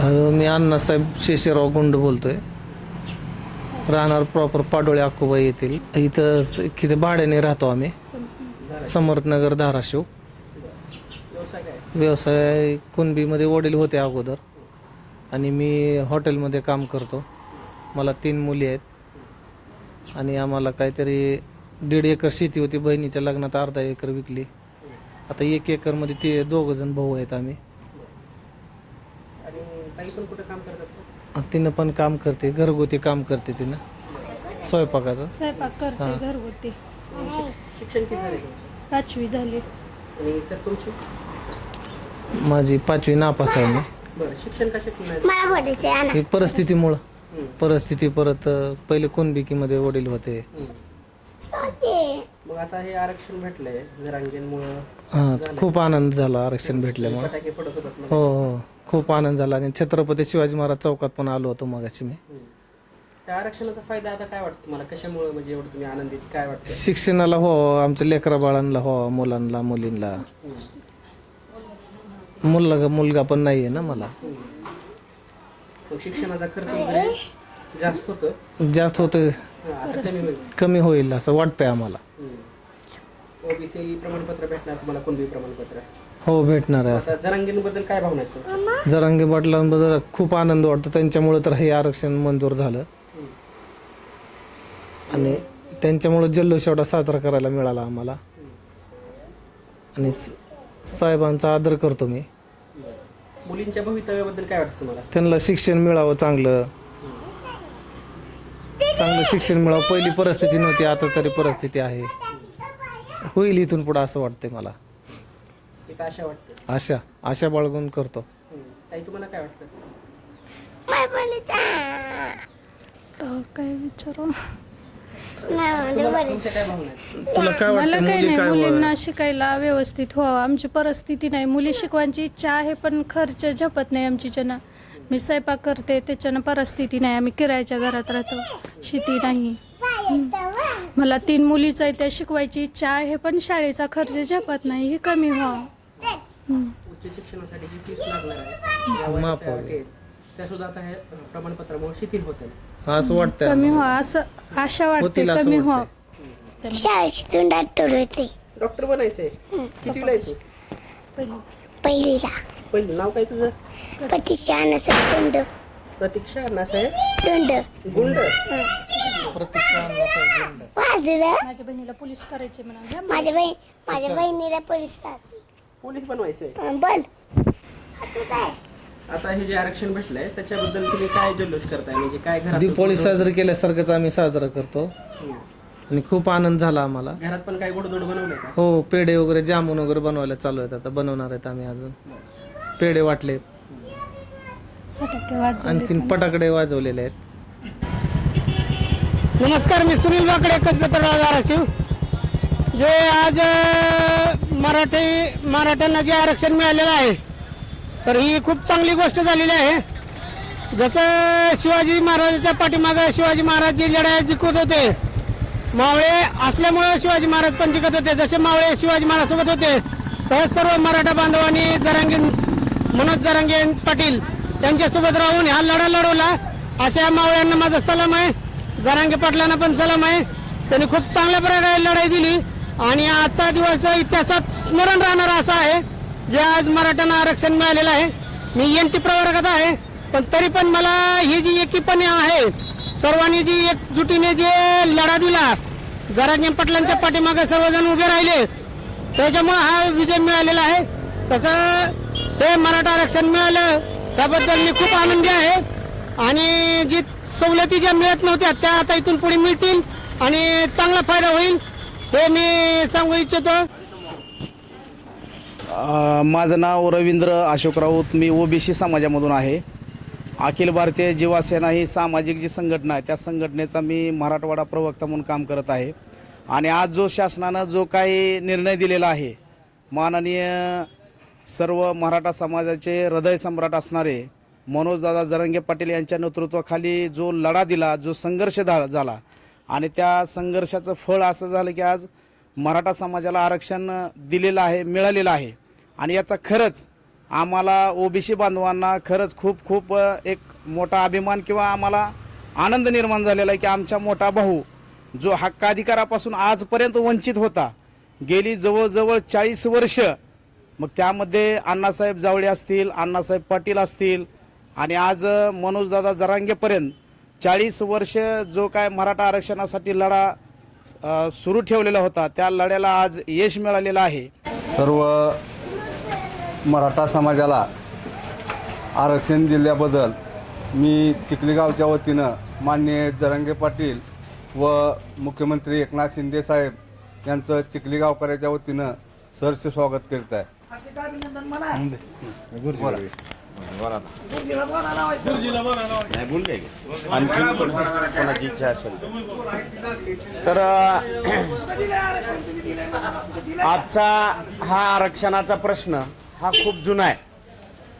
मी अण्णासाहेब शेषराव गुंड बोलतोय. राहणार प्रॉपर पाडोळे अकोबा येथील. इथं स- किती भाड्याने राहतो आम्ही. समर्थनगर धाराशिव. व्यवसाय कुणबीमध्ये वडील होते अगोदर. आणि मी हॉटेलमध्ये काम करतो. मला तीन मुली आहेत. आणि आम्हाला काहीतरी दीड एकर शेती होती. बहिणीच्या लग्नात अर्धा एकर विकली. आता एक एकरमध्ये ते दोघंजण भाऊ आहेत आम्ही. पण कुठं काम करतात तिनं पण काम करते घरगुती काम करते तिनं. स्वयंपाकाचं. स्वयंपाक करते घरगुती. आणि शिक- शिक्षण किती झाले तुमचं? पाचवी झाली. आणि इतर तुमचे? माझी पाचवी नापास आहे मी. बरं शिक्षण कशातून नाही मला बोलायचं आहे हे परिस्थितीमुळं. परिस्थिती परत अं, पहिले कुणबिकीमध्ये वडील होते. मग आता हे आरक्षण भेटलंय जरांगेंमुळं. हां खूप आनंद झाला आरक्षण भेटल्यामुळं. फटाके फुटत होतात मग हो हो. खूप आनंद झाला आणि छत्रपती शिवाजी महाराज चौकात पण आलो होतो मगाशी मी. त्या आरक्षणाचा फायदा आता काय वाटतं तुम्हाला? कशामुळे म्हणजे एवढं तुम्ही आनंदित? काय वाटतं? शिक्षणाला हो आमच्या लेकरा बाळांना हो मुलांना मुलींना. मुलगा मुलगा पण नाही आहे ना मला. मग शिक्षणाचा खर्च वगैरे? जास्त होतं? जास्त होतं. हा, आता कमी होईल. कमी होईल असं वाटतंय आम्हाला. ओबीसी प्रमाणपत्र भेटणार तुम्हाला कोणबी प्रमाणपत्र? हो भेटणार आहे आता जरांगेंबद्दल काय भावना आहेत तुमच्या? असं जरांगे पाटलांबद्दल खूप आनंद वाटतो. त्यांच्यामुळे तर हे आरक्षण मंजूर झालं. आणि त्यांच्यामुळे जल्लोष एवढा साजरा करायला मिळाला आम्हाला. आणि स- साहेबांचा आदर करतो मी. मुलींच्या भवितव्याबद्दल काय वाटतं तुम्हाला? त्यांना शिक्षण मिळावं चांगलं. चांगलं शिक्षण मिळावं. पहिली परिस्थिती नव्हती आता तरी परिस्थिती आहे. होईल इथून पुढं असं वाटतंय मला. एक आशा वाटतं. आशा आशा बाळगून करतो. हम्म. ताई तुम्हाला काय वाटतं? काय विचारू तुम्हाला तुमच्या काय भावना आहेत? तुला काय मला वाटतं काही मुली नाही काय मुलींना शिकायला व्यवस्थित व्हावं. आमची परिस्थिती नाही. मुली शिकवायची इच्छा आहे पण खर्च झपत नाही आमची जना. मी स्वयंपाक करते त्याच्यानं परिस्थिती नाही. आम्ही किरायच्या घरात राहतो. शेती नाही. मला तीन मुलीच आहे त्या शिकवायची इच्छा आहे पण शाळेचा खर्च झपत नाही. हे कमी व्हावं. उच्च शिक्षणासाठी जी फीस लागणार आहे या माफ वयाच्या व्हावी. अटीत, त्या सुद्धा आता हे प्रमाणपत्रामुळे शिथिल होते असं वाटतंय कमी. व्हावं असं आशा वाटते होतील असं कमी वाटतंय. व्हावं शाळेची तोंडात तोड होते. डॉक्टर बनायचंय. तू पहिलीला. पहिलं नाव काय तुझं? पतीशा नसत तोंड प्रतीक्षा अण्णासाहेब गुंड प्रतीक्षा अण्णासाहेब गुंड. वाजलं. माझ्या बहिणीला पोलीस करायचे म्हणा. घ्या माझ्या बहीण माझ्या बहिणीला पोलीस पोलीस बनवायचंय बोल. तू काय? आता हे जे आरक्षण भेटलंय त्याच्याबद्दल तुम्ही काय जल्लोष करताय? म्हणजे काय घरात दीपावली साजरी केल्यासारखंच आम्ही साजरा करतो. हम्म. आणि खूप आनंद झाला आम्हाला. घरात पण काय गोडधोड बनवलंय का? हो पेढे वगैरे जामून वगैरे बनवायला चालू आहेत. आता बनवणार आहेत आम्ही अजून. पेढे वाटलेत फटाके वाजवले आणखीन फटाकडे वाजवलेले आहेत. नमस्कार मी सुनील बाकडे कसबेतळा धाराशिव. जे आज अ, मराठी मराठ्यांना जे आरक्षण मिळालेलं आहे तर ही खूप चांगली गोष्ट झालेली आहे. जसं शिवाजी महाराजांच्या पाठीमागं शिवाजी महाराज जी लढाई जिंकत होते मावळे असल्यामुळं शिवाजी महाराज पण जिंकत होते. जसे मावळे शिवाजी महाराज सोबत होते तसंच सर्व मराठा बांधवांनी जरांगीन मनोज जरांगे पाटील त्यांच्यासोबत राहून हा लढा लढवला. अशा मावळ्यांना माझा सलाम आहे. जरांगे पाटलांना पण सलाम आहे. त्यांनी खूप चांगल्या प्रकारे लढाई दिली. आणि आजचा दिवस इतिहासात स्मरण राहणारा असा आहे जे आज मराठ्यांना आरक्षण मिळालेलं आहे. मी एन टी प्रवर्गात आहे पण तरी पण मला ही जी एकीपणे आहे सर्वांनी जी एकजुटीने जे लढा दिला जरांगे पाटलांच्या पाठीमागे सर्वजण उभे राहिले त्याच्यामुळे हा विजय मिळालेला आहे. तसं हे मराठा आरक्षण मिळालं. त्याबद्दल मी खूप आनंदी आहे. आणि जी सवलती ज्या मिळत नव्हत्या त्या आता इथून पुढे मिळतील आणि चांगला फायदा होईल हे मी सांगू इच्छितो. माझं नाव रवींद्र अशोक राऊत. मी ओबीसी समाजामधून आहे. अखिल भारतीय जीवासेना ही सामाजिक जी संघटना आहे त्या संघटनेचा मी मराठवाडा प्रवक्ता म्हणून काम करत आहे. आणि आज जो शासनानं जो काही निर्णय दिलेला आहे माननीय सर्व मराठा समाजाचे हृदय सम्राट असणारे मनोजदादा जरंगे पाटील यांच्या नेतृत्वाखाली जो लढा दिला जो संघर्ष झाला आणि त्या संघर्षाचं फळ असं झालं की आज मराठा समाजाला आरक्षण दिलेलं आहे मिळालेलं आहे. आणि याचा खरंच आम्हाला ओबीसी बांधवांना खरंच खूप खूप एक मोठा अभिमान किंवा आम्हाला आनंद निर्माण झालेला आहे की आमचा मोठा भाऊ जो हक्काधिकारापासून आजपर्यंत वंचित होता गेली जवळजवळ चाळीस वर्ष मग त्यामध्ये अण्णासाहेब जावळे असतील अण्णासाहेब पाटील असतील आणि आज मनोजदादा जरांगेपर्यंत चाळीस वर्ष जो काय मराठा आरक्षणासाठी लढा सुरू ठेवलेला होता त्या लढ्याला आज यश मिळालेलं आहे. सर्व मराठा समाजाला आरक्षण दिल्याबद्दल मी चिखलीगावच्या वतीनं माननीय जरांगे पाटील व मुख्यमंत्री एकनाथ शिंदे साहेब यांचं चिखलीगावकऱ्याच्या वतीनं सरचे स्वागत करीत आहे. आणखी कोणाची इच्छा असेल तर. आजचा हा आरक्षणाचा प्रश्न हा खूप जुना आहे.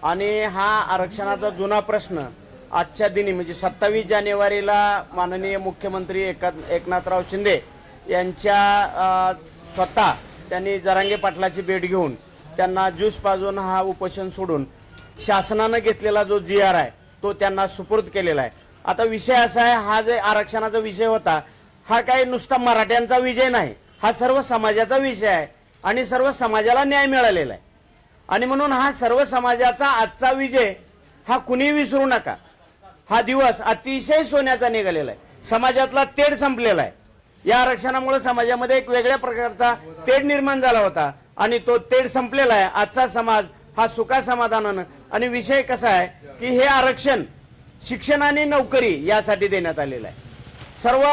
आणि हा आरक्षणाचा जुना प्रश्न आजच्या दिनी म्हणजे सत्तावीस जानेवारीला माननीय मुख्यमंत्री एका एकनाथराव शिंदे यांच्या स्वतः त्यांनी जरांगे पाटलाची भेट घेऊन त्यांना ज्यूस पाजून हा उपोषण सोडून शासनानं घेतलेला जो जी आर आहे तो त्यांना सुपूर्द केलेला आहे. आता विषय असा आहे हा जे आरक्षणाचा विषय होता हा काही नुसता मराठ्यांचा विजय नाही हा सर्व समाजाचा विषय आहे आणि सर्व समाजाला न्याय मिळालेला आहे. आणि म्हणून हा सर्व समाजाचा आजचा विजय हा कुणी विसरू नका. हा दिवस अतिशय सोन्याचा निघालेला आहे. समाजातला तेढ संपलेला आहे. या आरक्षणामुळे समाजामध्ये एक वेगळ्या प्रकारचा तेढ निर्माण झाला होता. आणि तो तेढ संपलेला आहे. आजचा समाज हा सुखा समाधानानं. आणि विषय कसा आहे की हे आरक्षण शिक्षण आणि नोकरी यासाठी देण्यात आलेलं आहे. सर्व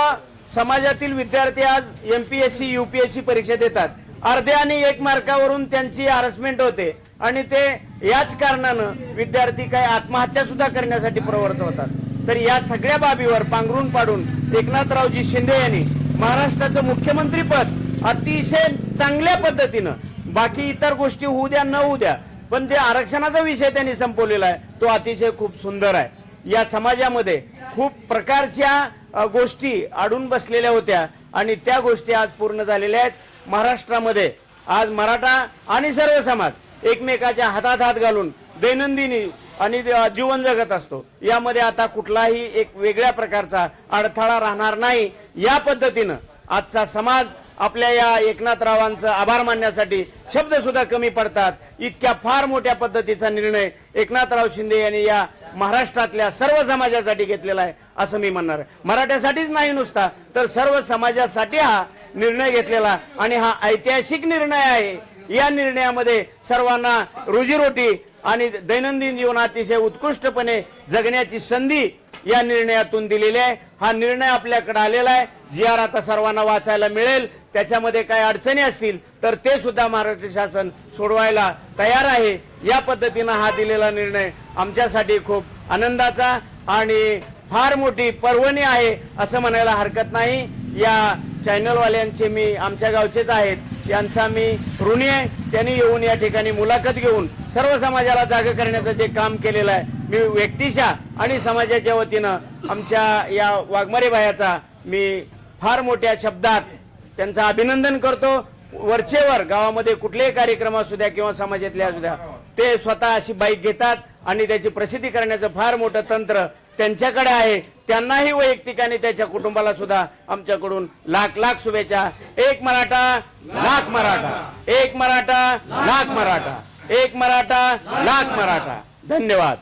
समाजातील विद्यार्थी आज एमपीएससी सी परीक्षा देतात अर्धे आणि एक मार्कावरून त्यांची हॅरसमेंट होते. आणि ते याच कारणानं विद्यार्थी काही आत्महत्या सुद्धा करण्यासाठी प्रवृत्त होतात. तर या सगळ्या बाबीवर पांघरून पाडून एकनाथरावजी शिंदे यांनी महाराष्ट्राचं मुख्यमंत्रीपद अतिशय चांगल्या पद्धतीनं बाकी इतर गोष्टी होऊ द्या न होऊ द्या पण ते आरक्षणाचा विषय त्यांनी संपवलेला आहे. तो अतिशय खूप सुंदर आहे. या समाजामध्ये खूप प्रकारच्या गोष्टी अडून बसलेल्या होत्या आणि त्या गोष्टी आज पूर्ण झालेल्या आहेत. महाराष्ट्रामध्ये आज मराठा आणि सर्व समाज एकमेकाच्या हातात हात घालून दैनंदिनी आणि जीवन जगत असतो. यामध्ये आता कुठलाही एक वेगळ्या प्रकारचा अडथळा राहणार नाही. या पद्धतीनं आजचा समाज आपल्या या एकनाथरावांचं आभार मानण्यासाठी शब्द सुद्धा कमी पडतात. इतक्या फार मोठ्या पद्धतीचा निर्णय एकनाथराव शिंदे यांनी या महाराष्ट्रातल्या सर्व समाजासाठी घेतलेला आहे असं मी म्हणणार आहे. मराठ्यासाठीच नाही नुसता तर सर्व समाजासाठी हा निर्णय घेतलेला आणि हा ऐतिहासिक निर्णय आहे. या निर्णयामध्ये सर्वांना रोजीरोटी आणि दैनंदिन जीवन अतिशय उत्कृष्टपणे जगण्याची संधी या निर्णयातून दिलेली आहे. हा निर्णय आपल्याकडे आलेला आहे. जी आर आता सर्वांना वाचायला मिळेल. त्याच्यामध्ये काय अडचणी असतील तर ते सुद्धा महाराष्ट्र शासन सोडवायला तयार आहे. या पद्धतीनं हा दिलेला निर्णय आमच्यासाठी खूप आनंदाचा आणि फार मोठी पर्वणी आहे असं म्हणायला हरकत नाही. या चॅनलवाल्यांचे मी आमच्या गावचेच आहेत. यांचा मी ऋणी आहे. त्यांनी येऊन या ठिकाणी मुलाखत घेऊन सर्व समाजाला जाग करण्याचं जे काम केलेलं आहे मी व्यक्तिशा आणि समाजाच्या वतीनं आमच्या या वाघमारे भायाचा मी फार मोठ्या शब्दात त्यांचं अभिनंदन करतो. वरचेवर गावामध्ये कुठलेही कार्यक्रम असू द्या किंवा समाजातले असू द्या ते स्वतः अशी बाईक घेतात आणि त्याची प्रसिद्धी करण्याचं फार मोठं तंत्र त्यांच्याकडे आहे. त्यांनाही वैयक्तिक आणि त्याच्या कुटुंबाला सुद्धा आमच्याकडून लाख लाख शुभेच्छा. एक मराठा लाख मराठा. एक मराठा लाख मराठा. एक मराठा लाख मराठा. धन्यवाद.